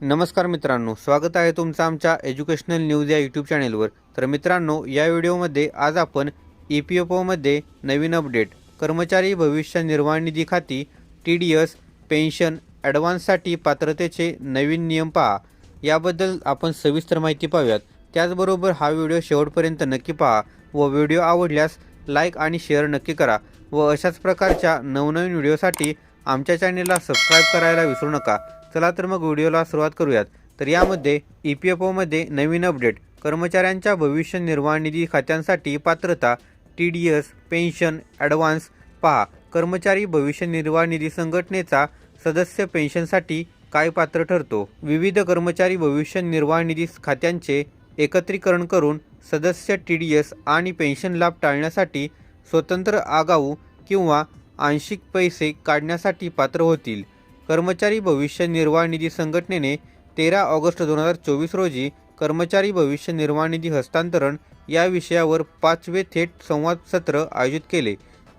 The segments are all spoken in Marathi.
नमस्कार मित्रांनो स्वागत आहे तुमचं आमच्या एज्युकेशनल न्यूज या यूट्यूब चॅनेलवर तर मित्रांनो या व्हिडिओमध्ये आज आपण ई पी एफ ओमध्ये नवीन अपडेट कर्मचारी भविष्य निर्वाह निधी खाती टी डी एस पेन्शन ॲडव्हान्ससाठी पात्रतेचे नवीन नियम पहा. याबद्दल आपण सविस्तर माहिती पाहूयात. त्याचबरोबर हा व्हिडिओ शेवटपर्यंत नक्की पहा व व्हिडिओ आवडल्यास लाईक आणि शेअर नक्की करा व अशाच प्रकारच्या नवनवीन व्हिडिओसाठी आमच्या चॅनेलला सबस्क्राईब करायला विसरू नका. चला तर मग व्हिडिओला सुरुवात करूयात. तर यामध्ये ई पी एफ ओमध्ये नवीन अपडेट. कर्मचाऱ्यांच्या भविष्य निर्वाह निधी खात्यांसाठी पात्रता T D S pension advance. पहा कर्मचारी भविष्य निर्वाह निधी संघटनेचा सदस्य पेन्शनसाठी काय पात्र ठरतो? विविध कर्मचारी भविष्य निर्वाह निधी खात्यांचे एकत्रीकरण करून सदस्य टी डी एस आणि पेन्शन लाभ टाळण्यासाठी स्वतंत्र आगाऊ किंवा आंशिक पैसे काढण्यासाठी पात्र होतील. कर्मचारी भविष्य निर्वाह निधी संघटनेने तेरा ऑगस्ट दोन हजार चोवीस रोजी कर्मचारी भविष्य निर्वाह निधी हस्तांतरण या विषयावर पाचवे थेट संवाद सत्र आयोजित केले.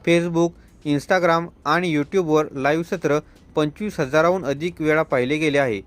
फेसबुक इंस्टाग्राम आणि यूट्यूबवर लाईव्ह सत्र पंचवीस हजाराहून अधिक वेळा पाहिले गेले आहे.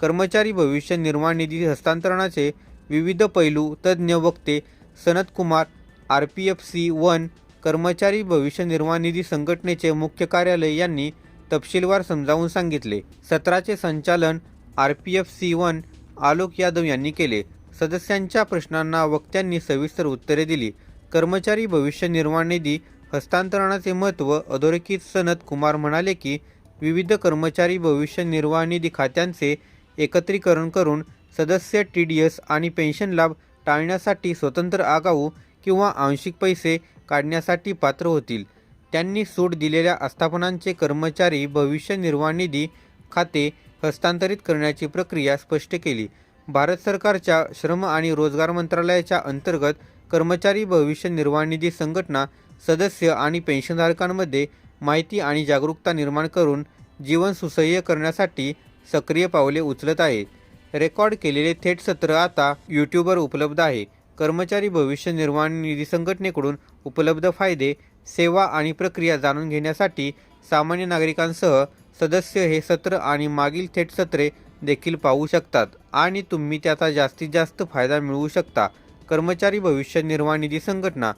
कर्मचारी भविष्य निर्वाह निधी हस्तांतरणाचे विविध पैलू तज्ज्ञ वक्ते Sanat Kumar R P F C one कर्मचारी भविष्य निर्वाह निधी संघटनेचे मुख्य कार्यालय यांनी तपशीलवार समजावून सांगितले. सत्राचे संचालन R P F C one Alok Yadav यांनी केले. सदस्यांच्या प्रश्नांना वक्त्यांनी सविस्तर उत्तरे दिली. कर्मचारी भविष्य निर्वाह निधी हस्तांतरणाचे महत्त्व अधोरेखित सनत कुमार म्हणाले की विविध कर्मचारी भविष्य निर्वाह निधी खात्यांचे एकत्रीकरण करून सदस्य टी डी एस आणि पेन्शन लाभ टाळण्यासाठी स्वतंत्र आगाऊ किंवा आंशिक पैसे काढण्यासाठी पात्र होतील. त्यांनी सूट दिलेल्या आस्थापनांचे कर्मचारी भविष्य निर्वाह निधी खाते हस्तांतरित करण्याची प्रक्रिया स्पष्ट केली. भारत सरकारच्या श्रम आणि रोजगार मंत्रालयाच्या अंतर्गत कर्मचारी भविष्य निर्वाह निधी संघटना सदस्य आणि पेन्शनधारकांमध्ये माहिती आणि जागरूकता निर्माण करून जीवन सुसह्य करण्यासाठी सक्रिय पावले उचलत आहेत. रेकॉर्ड केलेले थेट सत्र आता यूट्यूबवर उपलब्ध आहे. कर्मचारी भविष्य निर्वाह निधी संघटनेकडून उपलब्ध फायदे सेवा आणि प्रक्रिया जाणून घेण्यासाठी सामान्य नागरिकांसह सदस्य हे सत्र आणि मागील थेट सत्रे देखील पाहू शकतात आणि तुम्ही त्याचा जास्तीत जास्त फायदा मिळवू शकता. कर्मचारी भविष्य निर्वाह निधी संघटना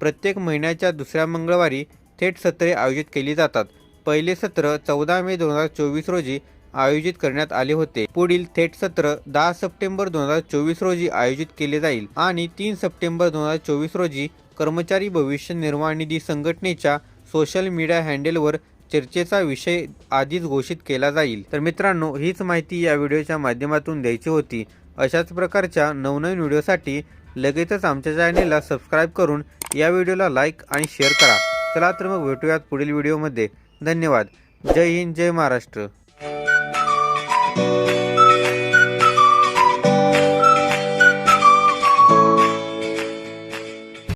प्रत्येक महिन्याच्या दुसऱ्या मंगळवारी थेट सत्रे आयोजित केली जातात. पहिले सत्र चौदा मे दोन हजार चोवीस रोजी आयोजित करण्यात आले होते. पुढील थेट सत्र दहा सप्टेंबर दोन हजार चोवीस रोजी आयोजित केले जाईल आणि तीन सप्टेंबर दोन हजार चोवीस रोजी कर्मचारी भविष्य निर्वाह निधी संघटनेच्या सोशल मीडिया हँडलवर चर्चेचा विषय आधीच घोषित केला जाईल. तर मित्रांनो हीच माहिती या व्हिडिओच्या माध्यमातून द्यायची होती. अशाच प्रकारच्या नवनवीन व्हिडिओसाठी लगेचच आमच्या चॅनेलला सबस्क्राईब करून या व्हिडिओला लाईक आणि शेअर करा. चला तर मग भेटूयात पुढील व्हिडिओमध्ये. धन्यवाद. जय हिंद जय महाराष्ट्र.